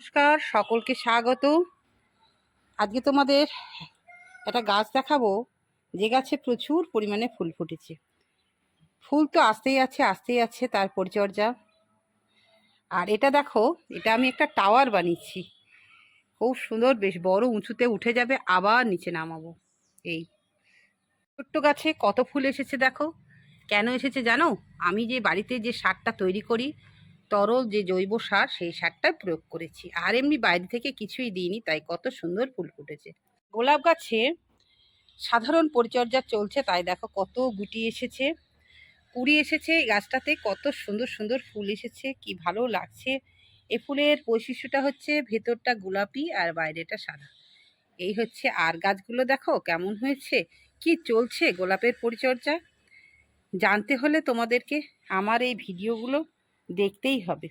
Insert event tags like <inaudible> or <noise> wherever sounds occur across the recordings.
নমস্কার, সকলকে স্বাগত। আজকে তোমাদের একটা গাছ দেখাবো। যে গাছে প্রচুর পরিমাণে ফুল ফুটেছে। ফুল তো আসতেই আছে আসতেই আছে তার পরিচর্যা। আর এটা দেখো, এটা আমি একটা টাওয়ার বানিয়েছি। খুব সুন্দর, বেশ বড় উঁচুতে উঠে যাবে, আবার নিচে নামাবো। এই ছোট্ট গাছে কত ফুল এসেছে দেখো। কেন এসেছে জানো? আমি যে বাড়িতে যে সারটা তৈরি করি তরল যে জৈব সার, সেই সারটা প্রয়োগ করেছি। আর এমনি বাইরে থেকে কিছুই দিইনি, তাই কত সুন্দর ফুল ফুটেছে। গোলাপ গাছে সাধারণ পরিচর্যা চলছে, তাই দেখো কত গুটি এসেছে কুড়ি এসেছে গাছটাতে, কত সুন্দর সুন্দর ফুল এসেছে, কি ভালো লাগছে। এ ফুলের বৈশিষ্ট্যটা হচ্ছে ভেতরটা গোলাপি আর বাইরেটা সাদা। এই হচ্ছে আর গাছগুলো দেখো কেমন হয়েছে, কি চলছে গোলাপের পরিচর্যা? জানতে হলে তোমাদেরকে আমার এই ভিডিওগুলো দেখতেই হবে।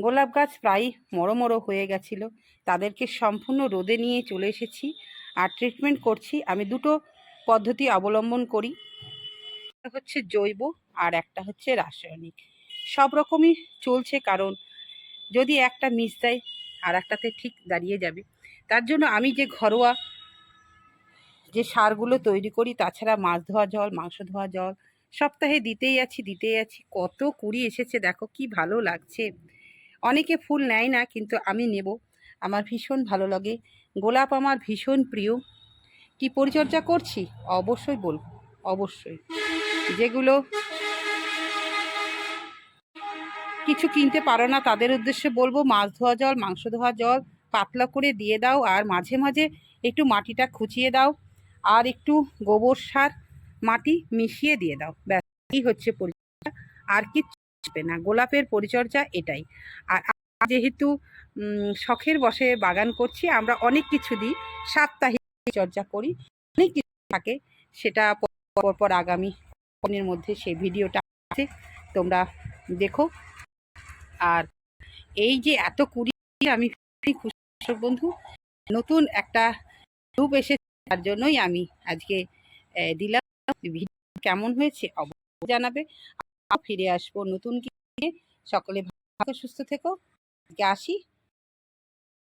গোলাপ গাছ প্রায় মরো হয়ে গেছিল। তাদেরকে সম্পূর্ণ রোদে নিয়ে চলে এসেছি আর ট্রিটমেন্ট করছি। আমি দুটো পদ্ধতি অবলম্বন করি। হচ্ছে জৈব আর একটা হচ্ছে রাসায়নিক। সব রকমই চলছে কারণ যদি একটা মিস দেয় আর একটাতে ঠিক দাঁড়িয়ে যাবে, তার জন্য আমি যে ঘরোয়া যে সারগুলো তৈরি করি, তাছাড়া মাছ ধোয়া জল, মাংস ধোয়া জল সপ্তাহে দিতেই আছি দিতেই আছি। কত কুড়ি এসেছে, দেখো কি ভালো লাগছে। অনেকে ফুল নেয় না, কিন্তু আমি নেব। আমার ভীষণ ভালো লাগে। গোলাপ আমার ভীষণ প্রিয়। কি পরিচর্যা করছি? অবশ্যই বলব, অবশ্যই। যেগুলো কিছু কিনতে পারো না, তাদের উদ্দেশ্যে বলব, মাছ ধোয়া জল, মাংস ধোয়া জল, পাতলা করে দিয়ে দাও, আর মাঝে মাঝে একটু মাটিটা খুঁচিয়ে দাও। আর একটু গোবর সার মাটি মিশিয়ে দিয়ে দাও। ব্যাস, এই হচ্ছে পরিচর্যা। আর কিচ্ছু না। গোলাপের পরিচর্যা এটাই। আর যেহেতু শখের বসে বাগান করছি, আমরা অনেক কিছু দিই, সাপ্তাহিক পরিচর্যা করি। অনেক কিছু থাকে, সেটা পর পর আগামী ফোনের মধ্যে সেই ভিডিওটা আছে, তোমরা দেখো। আর এই যে এত কুড়ি, আমি খুশি। বন্ধু, নতুন একটা গ্রুপ এসেছে, তার জন্যই আমি আজকে দিলাম। <laughs> কেমন হয়েছে অবশ্যই জানাবে। ফিরে আসব নতুন কি সকলে ভালো সুস্থ থেকো। আজকে আসি।